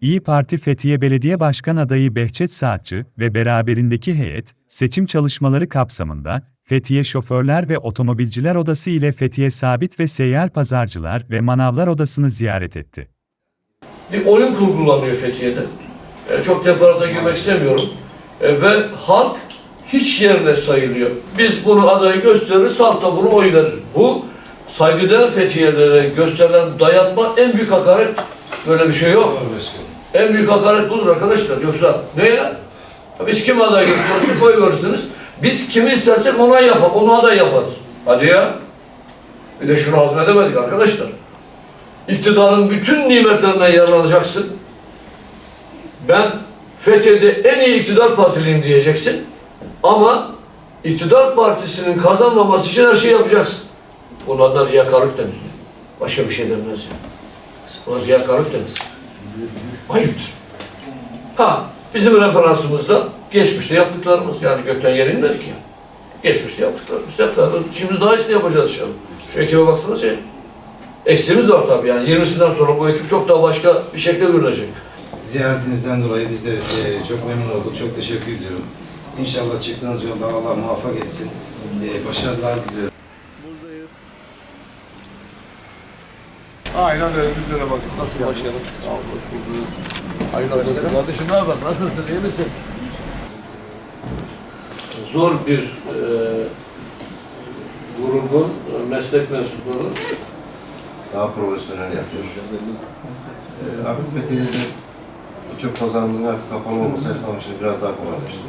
İyi Parti Fethiye Belediye Başkan adayı Behçet Saatçı ve beraberindeki heyet, seçim çalışmaları kapsamında Fethiye Şoförler ve Otomobilciler Odası ile Fethiye Sabit ve Seyyar Pazarcılar ve Manavlar Odası'nı ziyaret etti. bir oyun kurgulanıyor Fethiye'de. E, çok teferruata girmek istemiyorum. E, ve halk hiç yerine sayılıyor. Biz bunu adayı gösteririz, halk da bunu oy verir. Bu saygıdeğer Fethiye'lere gösterilen dayatma en büyük hakaret. Böyle bir şey yok. En büyük hakaret budur arkadaşlar. Yoksa ne ya? Biz kim aday gösterirsek oy verirsiniz. Biz kimi istersek ona yapar, onu aday yaparız. Hadi ya. Bir de şunu hazmedemedik arkadaşlar. İktidarın bütün nimetlerinden yararlanacaksın. Ben Fethiye'de en iyi iktidar partiliyim diyeceksin. Ama iktidar partisinin kazanmaması için her şeyi yapacaksın. Buna da riyakarlık denir. Başka bir şey denmez ya. Buna riyakarlık denir. Ayıptır. Ha, bizim referansımızda geçmişte yaptıklarımız. Yani gökten yere inmedik ya. Geçmişte yaptıklarımız. Beraber. Şimdi daha iyisini yapacağız inşallah. Şu ekibe baksanıza şey. Eksiğimiz var tabii yani. 20'sinden sonra bu ekip çok daha başka bir şekilde görünecek. Ziyaretinizden dolayı biz de e, çok memnun olduk. Çok teşekkür ediyorum. İnşallah çıktığınız yolda Allah muvaffak etsin. E, başarılar diliyorum. Aynen öyle. Bizlere bakın. Nasıl başlayalım? Sağ olun. Hoş bulduk. Hayırlı olsun. Kardeşim ne haber? Nasılsın? İyi misin? Zor bir e, grubun e, meslek mensupları daha profesyonel yapıyor. Ee, artık Fethiye'de birçok pazarımızın artık kapalı olması esnaf için biraz daha kolaylaştırdı.